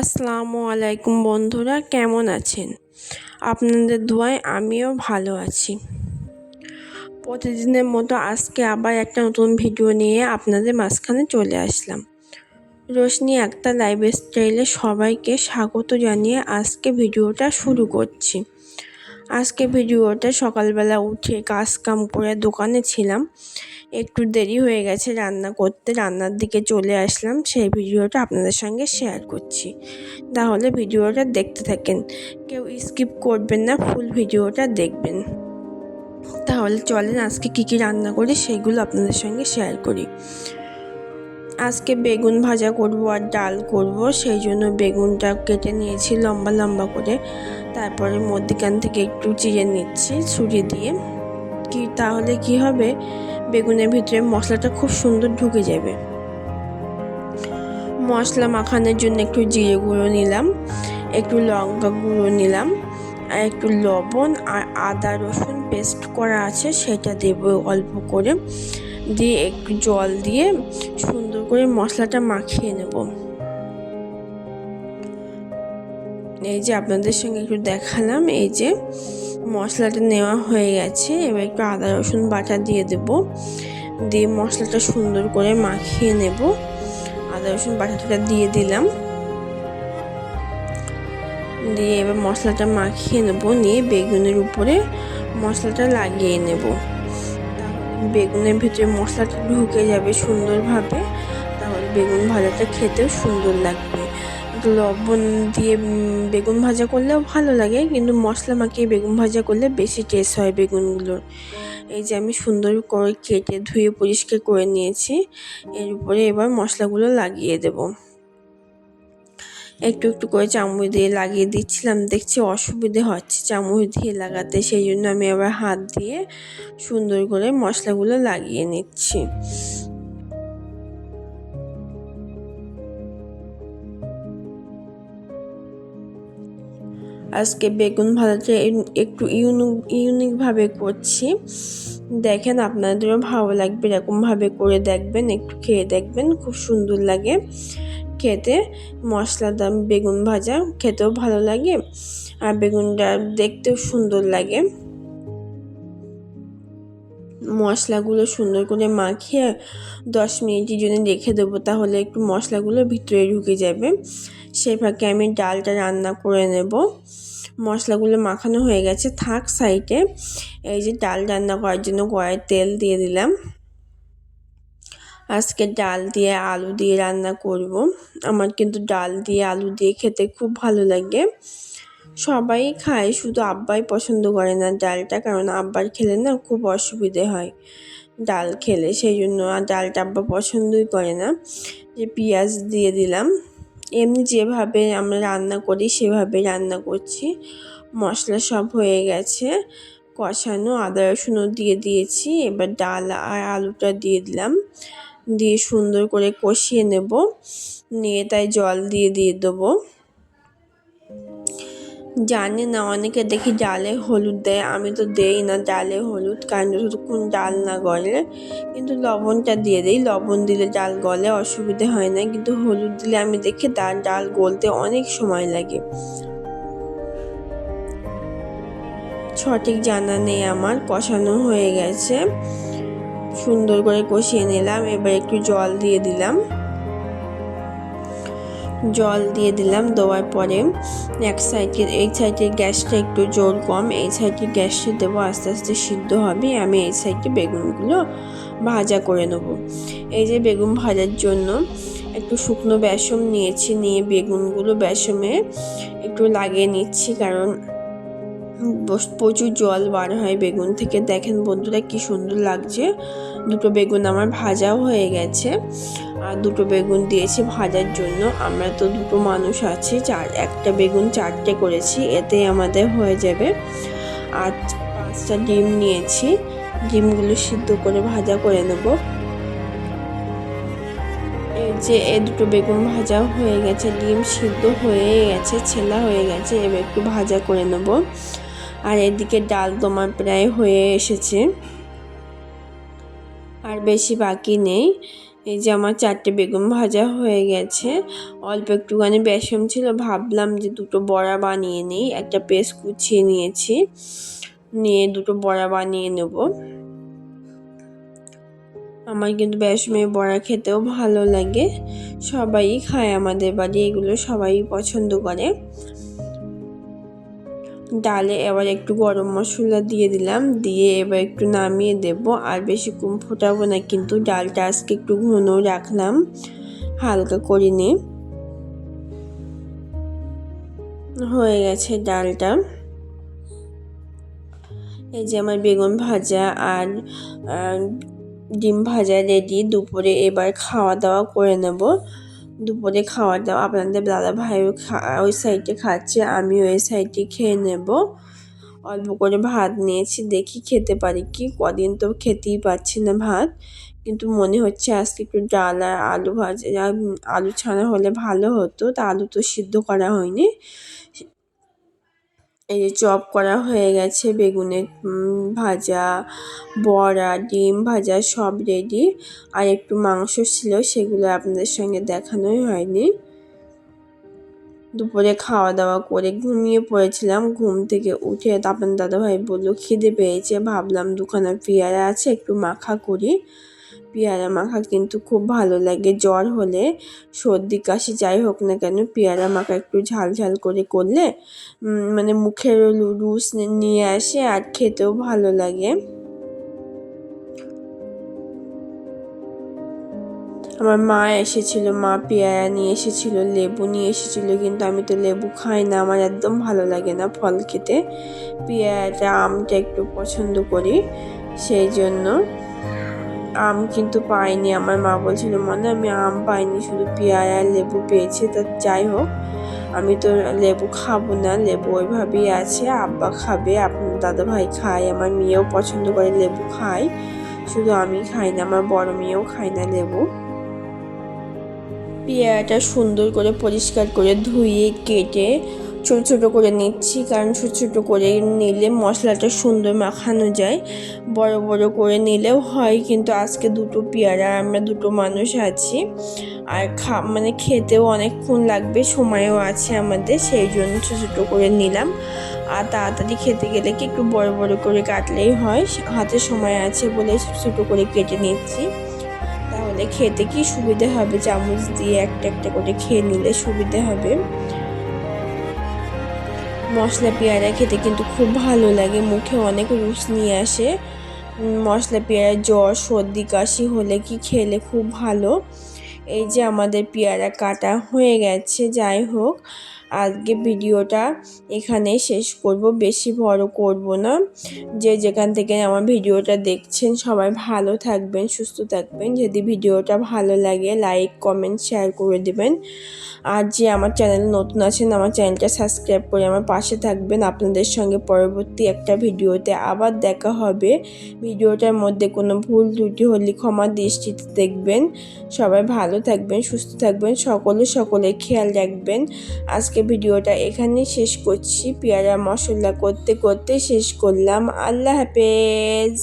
আসসালামু আলাইকুম বন্ধুরা, কেমন আছেন? আপনাদের দোয়ায় আমিও ভালো আছি। প্রতিদিনের মতো আজকে আবার একটা নতুন ভিডিও নিয়ে আপনাদের মাঝখানে চলে আসলাম। রোশনি একটা লাইফ স্টাইলে সবাইকে স্বাগত জানিয়ে আজকে ভিডিওটা শুরু করছি। আজকে ভিডিওটা সকালবেলা উঠে কাজ কাম করে দোকানে ছিলাম। একটু দেরি হয়ে গেছে রান্না করতে, রান্নার দিকে চলে আসলাম। সেই ভিডিওটা আপনাদের সঙ্গে শেয়ার করছি। তাহলে ভিডিওটা দেখতে থাকেন। কেউ স্কিপ করবেন না ফুল ভিডিওটা দেখবেন। তাহলে চলেন, আজকে কী কী রান্না করি সেগুলো আপনাদের সঙ্গে শেয়ার করি। আজকে বেগুন ভাজা করব আর ডাল করব। সেই জন্য বেগুনটা কেটে নিয়েছি লম্বা লম্বা করে। তারপরে মধ্যিখান থেকে একটু চিড়ে নিচ্ছি, ছুরি দিয়ে। কি, তাহলে কি হবে? বেগুনের ভিতরে মশলাটা খুব সুন্দর ঢুকে যাবে। মশলা মাখানোর জন্য একটু জিরে গুঁড়ো নিলাম, একটু লঙ্কা গুঁড়ো নিলাম, আর একটু লবণ আর আদা রসুন পেস্ট করা আছে, সেটা দেব অল্প করে। দিয়ে একটু জল দিয়ে সুন্দর করে মশলাটা মাখিয়ে নেব। এই যে আপনাদের সঙ্গে একটু দেখালাম, এই যে মশলাটা নেওয়া হয়ে গেছে। এবার একটু আদা, রসুন বাটা দিয়ে দেব। দিয়ে মশলাটা সুন্দর করে মাখিয়ে নেব। আদা, রসুন বাটাটা দিয়ে দিলাম। দিয়ে এবার মশলাটা মাখিয়ে নেব। নিয়ে বেগুনের উপরে মশলাটা লাগিয়ে নেব। বেগুনের ভিতরে মশলাটা ঢুকে যাবে সুন্দরভাবে। তাহলে বেগুন ভাজাটা খেতেও সুন্দর লাগবে। লবণ দিয়ে বেগুন ভাজা করলেও ভালো লাগে, কিন্তু মশলা মাখিয়ে বেগুন ভাজা করলে বেশি টেস্ট হয় বেগুনগুলোর। এই যে আমি সুন্দর করে কেটে ধুয়ে পরিষ্কার করে নিয়েছি, এর উপরে এবার মশলাগুলো লাগিয়ে দেব। একটু একটু করে চামচ দিয়ে লাগিয়ে দিচ্ছিলাম, দেখছি অসুবিধে হচ্ছে চামচ দিয়ে লাগাতে, সেই জন্য আমি আবার হাত দিয়ে সুন্দর করে মশলাগুলো লাগিয়ে নিচ্ছি। আজকে বেগুন ভাজাটা একটু ইউনিক, ইউনিকভাবে করছি। দেখেন আপনাদেরও ভালো লাগবে, এরকমভাবে করে দেখবেন, একটু খেয়ে দেখবেন, খুব সুন্দর লাগে। খেতে মশলাদার বেগুন ভাজা, খেতেও ভালো লাগে, আর বেগুনটা দেখতেও সুন্দর লাগে। মশলাগুলো সুন্দর করে মাখিয়ে দশ মিনিটের জন্য রেখে দেবো, তাহলে একটু মশলাগুলো ভিতরে ঢুকে যাবে। সেই ফাঁকে আমি ডালটা রান্না করে নেব। মশলাগুলো মাখানো হয়ে গেছে, থাক সাইডে। এই যে ডাল রান্না করার জন্য কড়াই তেল দিয়ে দিলাম। আজকে ডাল দিয়ে আলু দিয়ে রান্না করব। আমার কিন্তু ডাল দিয়ে আলু দিয়ে খেতে খুব ভালো লাগে। সবাই খায়, শুধু আব্বাই পছন্দ করে না ডালটা, কারণ আব্বার খেলে না খুব অসুবিধে হয় ডাল খেলে সেই জন্য আর ডালটা আব্বা পছন্দই করে না। যে পেঁয়াজ দিয়ে দিলাম, এমনি যেভাবে আমরা রান্না করি সেভাবে রান্না করছি। মশলা সব হয়ে গেছে, কষানো আদা, রসুনও দিয়ে দিয়েছি, এবার ডাল আর আলুটা দিয়ে দিলাম। দিয়ে সুন্দর করে কষিয়ে নেব, নিয়ে তাই জল দিয়ে দিয়ে দেবো। জানি না, অনেকে দেখি ডালে হলুদ দেয়, আমি তো দেই না ডালে হলুদ, কারণ যতক্ষণ ডাল না গলে। কিন্তু লবণটা দিয়ে দিই, লবণ দিলে ডাল গলে, অসুবিধে হয় না। কিন্তু হলুদ দিলে আমি দেখি ডাল ডাল গলতে অনেক সময় লাগে। সঠিক জানা নেই আমার, কষানো হয়ে গেছে। সুন্দর করে কষিয়ে নিলাম, এবার একটু জল দিয়ে দিলাম। জল দিয়ে দিলাম দেওয়ার পরে এক সাইডে এই সাইডের গ্যাসটা একটু জোর কম, এই সাইডে গ্যাসটা দেবো আস্তে আস্তে সিদ্ধ হবে, আমি এই সাইডে বেগুনগুলো ভাজা করে নেব। এই যে বেগুন ভাজার জন্য একটু শুকনো বেসম নিয়েছি, নিয়ে বেগুনগুলো বেসমে একটু লাগিয়ে নিচ্ছি, কারণ প্রচুর জল বার হয় বেগুন থেকে। দেখেন বন্ধুরা কি সুন্দর লাগছে, দুটো বেগুন আমার ভাজাও হয়ে গেছে। আর দুটো বেগুন দিয়েছি ভাজার জন্য। আমরা তো দুটো মানুষ আছি, চার, একটা বেগুন চারটে করেছি এতে আমাদের হয়ে যাবে। আর পাঁচটা ডিম নিয়েছি, ডিমগুলো সিদ্ধ করে ভাজা করে নেব। এই যে এ দুটো বেগুন ভাজা হয়ে গেছে, ডিম সিদ্ধ হয়ে গেছে, ছেলা হয়ে গেছে, এবার একটু ভাজা করে নেব। আর এদিকে ডাল তোমার প্রায় হয়ে এসেছে। আর বেশি বাকি নেই। এই যে আমার চারটে বেগুন ভাজা হয়ে গেছে। অল্প একটুখানি বেসম ছিল, ভাবলাম যে দুটো বড়া বানিয়ে নিই, একটা পেস্ট কুচিয়ে নিয়েছি। নিয়ে দুটো বড়া বানিয়ে নেব। আমার কিন্তু বেসমের বড়া খেতেও ভালো লাগে। সবাই খায় আমাদের বাড়ি, এগুলো সবাই পছন্দ করে। ডালে এবার একটু গরম মশলা দিয়ে দিলাম, দিয়ে এবার একটু নামিয়ে দেব। আর বেশি ফোটাবো না, কিন্তু ডালটা আজকে একটু ঘন রাখলাম, হালকা করে নিয়ে হয়ে গেছে ডালটা। এই যে আমার বেগুন ভাজা আর ডিম ভাজা রেডি দুপুরে এবার খাওয়া দাওয়া করে নেব। দুপুরে খাওয়া দাওয়া, আপনাদের দাদা ভাইও ওই সাইডে খাচ্ছে আমি ওই সাইডে খেয়ে নেব। অল্প করে ভাত নিয়েছি, দেখি খেতে পারি কি, কদিন তো খেতেই পাচ্ছি না ভাত। কিন্তু মনে হচ্ছে আজকে একটু ডাল আর আলু ভাজা, আলু ছাড়া হলে ভালো হতো, তা আলু তো সিদ্ধ করা হয়নি। এই চপ করা হয়ে গেছে, বেগুনের ভাজা, বড়া, ডিম ভাজা সব রেডি আর একটু মাংস ছিল, সেগুলো আপনাদের সঙ্গে দেখানোই হয়নি। দুপুরে খাওয়া দাওয়া করে ঘুমিয়ে পড়েছিলাম, ঘুম থেকে উঠে আপনার দাদাভাই বলল, খিদে পেয়েছে, ভাবলাম দুখানা পেয়ারা আছে, একটু মাখা করি। পেয়ারা মাখা কিন্তু খুব ভালো লাগে। জ্বর হলে সর্দি, কাশি যাই হোক না কেন পেয়ারা মাখা একটু ঝাল ঝাল করে করলে মানে মুখের রুস নিয়ে আসে আর খেতেও ভালো লাগে। আমার মা এসেছিল, মা পেয়ারা নিয়ে এসেছিল, লেবু নিয়ে এসেছিল, কিন্তু আমি তো লেবু খাই না, আমার একদম ভালো লাগে না ফল খেতে। পেয়ারাটা আমটা একটু পছন্দ করি, সেই জন্য আম কিন্তু পাইনি। আমার মা বলছিল, মনে, আমি আম পাইনি, শুধু পেয়ারা লেবু পেয়েছে। তা যাই হোক, আমি তো লেবু খাব না। লেবু ওইভাবেই আছে, আব্বা খাবে আপনার দাদা ভাই খায়, আমার মেয়েও পছন্দ করে লেবু খায়। শুধু আমি খাই না, আমার বড় মেয়েও খায় না লেবু। পেয়ারাটা সুন্দর করে পরিষ্কার করে ধুয়ে, কেটে ছোট ছোটো করে নিচ্ছি, কারণ ছোটো ছোটো করে নিলে মশলাটা সুন্দর মাখানো যায়। বড় বড় করে নিলেও হয়, কিন্তু আজকে দুটো পেয়ারা, আমরা দুটো মানুষ আছি। আর খা মানে খেতেও অনেকক্ষণ লাগবে, সময়ও আছে আমাদের, সেই জন্য ছোটো ছোটো করে নিলাম। আর তাড়াতাড়ি খেতে গেলে কি একটু বড় বড় করে কাটলেই হয় হাতে সময় আছে বলে ছোটো করে কেটে নিচ্ছি। তাহলে খেতে কি সুবিধে হবে? চামচ দিয়ে একটা একটা করে খেয়ে নিলে সুবিধে হবে। মশলা পেয়ারা খেতে কিন্তু খুব ভালো লাগে। মুখে অনেক রুচ নিয়ে আসে। মশলা পেয়ারা, জ্বর, সর্দি, কাশি হলে কি খেলে খুব ভালো। এই যে আমাদের পেয়ারা কাটা হয়ে গেছে, যাই হোক। আজকে ভিডিওটা এখানে শেষ করব, বেশি বড় করব না। যে যেখান থেকে আমার ভিডিওটা দেখছেন, সবাই ভালো থাকবেন, সুস্থ থাকবেন। যদি ভিডিওটা ভালো লাগে লাইক কমেন্ট শেয়ার করে দেবেন। আর যে আমার চ্যানেল নতুন আছেন, আমার চ্যানেলটা সাবস্ক্রাইব করে আমার পাশে থাকবেন। আপনাদের সঙ্গে পরবর্তী একটা ভিডিওতে আবার দেখা হবে। ভিডিওটার মধ্যে কোনো ভুল ত্রুটি হলে ক্ষমা দৃষ্টিতে দেখবেন। সবাই ভালো থাকবেন, সুস্থ থাকবেন। সকলে সকলে খেয়াল রাখবেন। আজকে ভিডিওটা এখানে শেষ করছি। পেয়ারা মশলা করতে করতে শেষ করলাম। আল্লাহ হাফেজ।